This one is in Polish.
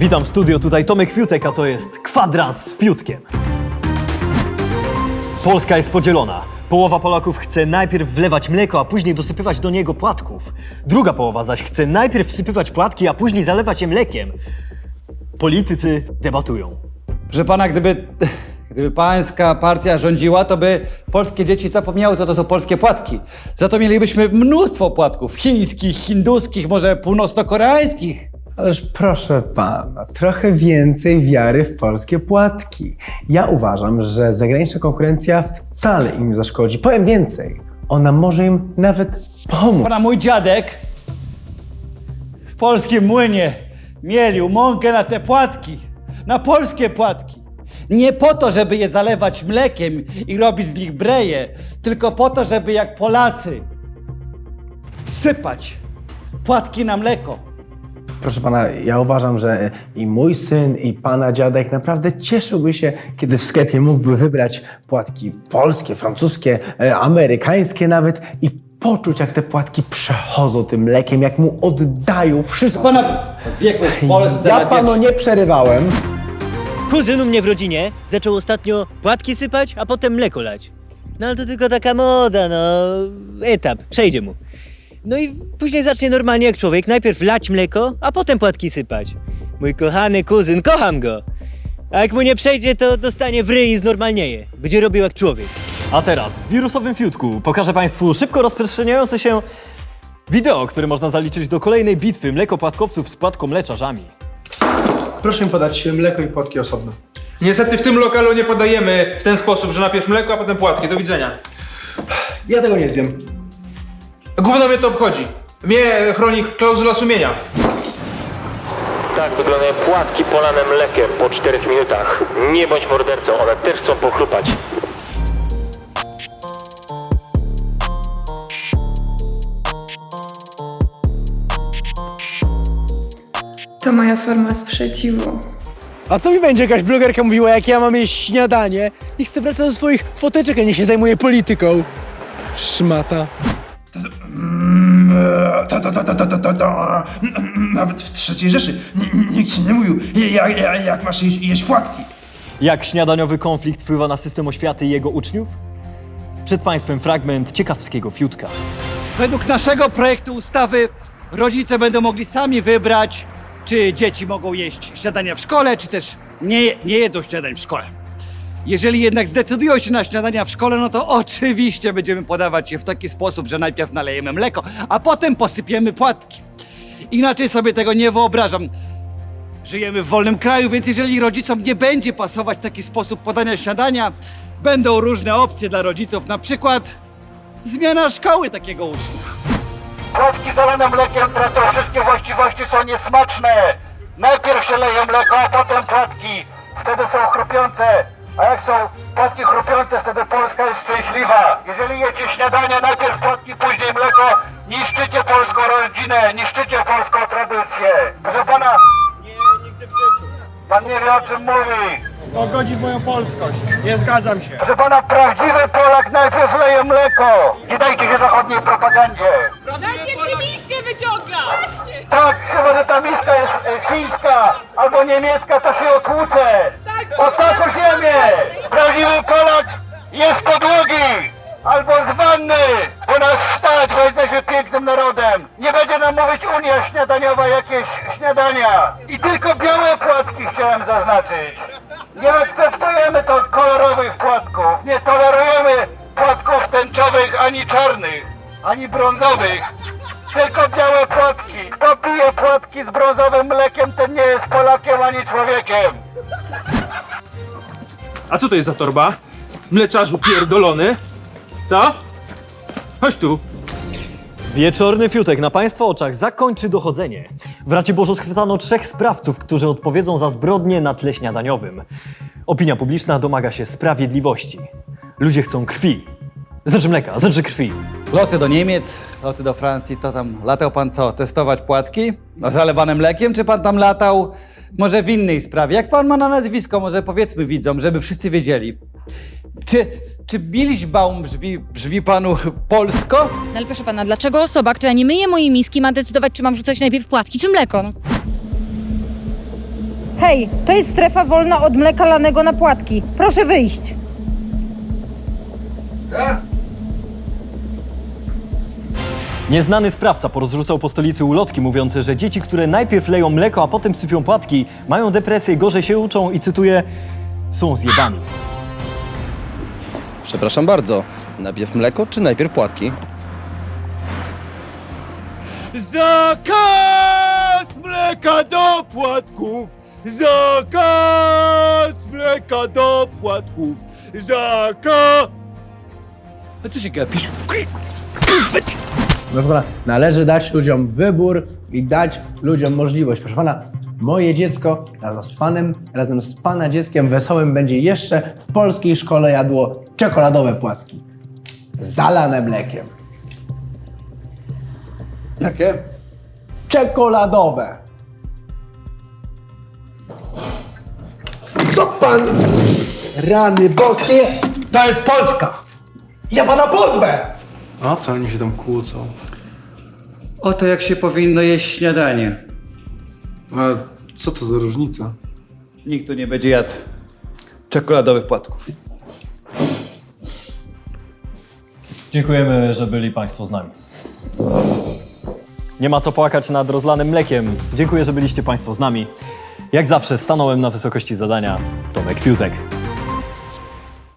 Witam w studio, tutaj Tomek Fiutek, a to jest kwadrans z Fiutkiem. Polska jest podzielona. Połowa Polaków chce najpierw wlewać mleko, a później dosypywać do niego płatków. Druga połowa zaś chce najpierw wsypywać płatki, a później zalewać je mlekiem. Politycy debatują. Proszę pana, gdyby, gdyby pańska partia rządziła, to by polskie dzieci zapomniały, co to są polskie płatki. Za to mielibyśmy mnóstwo płatków. Chińskich, hinduskich, może północno-koreańskich. Ależ proszę pana, trochę więcej wiary w polskie płatki. Ja uważam, że zagraniczna konkurencja wcale im nie zaszkodzi. Powiem więcej, ona może im nawet pomóc. Pana mój dziadek w polskim młynie mielił mąkę na te płatki, na polskie płatki. Nie po to, żeby je zalewać mlekiem i robić z nich breje, tylko po to, żeby jak Polacy sypać płatki na mleko. Proszę pana, ja uważam, że i mój syn, i pana dziadek naprawdę cieszyłby się, kiedy w sklepie mógłby wybrać płatki polskie, francuskie, e, amerykańskie nawet i poczuć, jak te płatki przechodzą tym mlekiem, jak mu oddają wszystko. Pana od wieku w Polsce Ja na panu nie przerywałem. Kuzyn u mnie w rodzinie zaczął ostatnio płatki sypać, a potem mleko lać. No ale to tylko taka moda, no. Etap, przejdzie mu. No i później zacznie normalnie jak człowiek, najpierw lać mleko, a potem płatki sypać. Mój kochany kuzyn, kocham go. A jak mu nie przejdzie, to dostanie w ryj i znormalnieje. Będzie robił jak człowiek. A teraz w wirusowym Fiutku pokażę Państwu szybko rozprzestrzeniające się wideo, które można zaliczyć do kolejnej bitwy mlekopłatkowców z płatkomleczarzami. Proszę mi podać mleko i płatki osobno. Niestety w tym lokalu nie podajemy w ten sposób, że najpierw mleko, a potem płatki. Do widzenia. Ja tego nie zjem. Gówno mnie to obchodzi. Mnie chroni klauzula sumienia. Tak wyglądają płatki polane mlekiem po 4 minutach. Nie bądź mordercą, one też chcą pochrupać. To moja forma sprzeciwu. A co mi będzie jakaś blogerka mówiła, jak ja mam jeść śniadanie i chcę wracać do swoich foteczek, a nie się zajmuję polityką? Szmata. Nawet w III Rzeszy nikt ci nie mówił, jak, jak, jak masz jeść, jeść płatki. Jak śniadaniowy konflikt wpływa na system oświaty i jego uczniów? Przed Państwem fragment ciekawskiego Fiutka. Według naszego projektu ustawy rodzice będą mogli sami wybrać, czy dzieci mogą jeść śniadania w szkole, czy też nie, nie jedzą śniadań w szkole. Jeżeli jednak zdecydują się na śniadania w szkole, no to oczywiście będziemy podawać je w taki sposób, że najpierw nalejemy mleko, a potem posypiemy płatki. Inaczej sobie tego nie wyobrażam. Żyjemy w wolnym kraju, więc jeżeli rodzicom nie będzie pasować taki sposób podania śniadania, będą różne opcje dla rodziców, na przykład zmiana szkoły takiego ucznia. Płatki zalane mlekiem tracą wszystkie właściwości, są niesmaczne. Najpierw się leje mleko, a potem płatki. Wtedy są chrupiące. A jak są płatki chrupiące, wtedy Polska jest szczęśliwa. Jeżeli jecie śniadanie, najpierw płatki, później mleko, niszczycie polską rodzinę, niszczycie polską tradycję. Proszę pana... Nie, nigdy w życiu. Pan nie wie o czym mówi. To godzi w moją polskość. Nie zgadzam się. Proszę pana, prawdziwy Polak najpierw leje mleko. Nie dajcie się zachodniej propagandzie. Najpierw się miskę wyciąga! Właśnie! Tak, chyba że ta miska jest e, chińska albo niemiecka, to się otłucze. Tak, O taką ziemię! Prawdziwy Polak jest podłogi! Albo z wanny! U nas stać, bo jesteśmy pięknym narodem! Nie będzie nam mówić Unia Śniadaniowa jakieś śniadania! I tylko białe płatki chciałem zaznaczyć! Nie akceptujemy to kolorowych płatków! Nie tolerujemy płatków tęczowych ani czarnych! Ani brązowych! Tylko białe płatki! Kto pije płatki z brązowym mlekiem, ten nie jest Polakiem ani człowiekiem! A co to jest za torba? Mleczarzu pierdolony? Co? Chodź tu. Wieczorny Fiutek na Państwa oczach zakończy dochodzenie. W Racie Bożo schwytano trzech sprawców, którzy odpowiedzą za zbrodnie na tle śniadaniowym. Opinia publiczna domaga się sprawiedliwości. Ludzie chcą krwi. Znaczy mleka, znaczy krwi. Loty do Niemiec, loty do Francji, to tam latał pan co, testować płatki? No, zalewane mlekiem, czy pan tam latał może w innej sprawie? Jak pan ma na nazwisko, może powiedzmy widzom, żeby wszyscy wiedzieli. Czy, czy Milchbaum brzmi, brzmi panu polsko? No ale proszę pana, dlaczego osoba, która nie myje mojej miski, ma decydować, czy mam rzucać najpierw płatki, czy mleko? No. Hej, to jest strefa wolna od mleka lanego na płatki. Proszę wyjść. Nieznany sprawca porozrzucał po stolicy ulotki mówiące, że dzieci, które najpierw leją mleko, a potem sypią płatki, mają depresję, gorzej się uczą i cytuję, są zjebami. Przepraszam bardzo. Najpierw mleko czy najpierw płatki? Zakaz mleka do płatków! Zakaz mleka do płatków! Zakaz... A co się gapisz? Proszę pana, należy dać ludziom wybór i dać ludziom możliwość. Proszę pana, moje dziecko razem z panem, razem z pana dzieckiem wesołym będzie jeszcze w polskiej szkole jadło czekoladowe płatki. Zalane mlekiem. Jakie? Czekoladowe. Co pan? Rany boskie! To jest Polska! Ja pana pozwę! A co oni się tam kłócą? Oto jak się powinno jeść śniadanie. A co to za różnica? Nikt tu nie będzie jadł czekoladowych płatków. Dziękujemy, że byli Państwo z nami. Nie ma co płakać nad rozlanym mlekiem. Dziękuję, że byliście Państwo z nami. Jak zawsze stanąłem na wysokości zadania. Tomek Fiutek.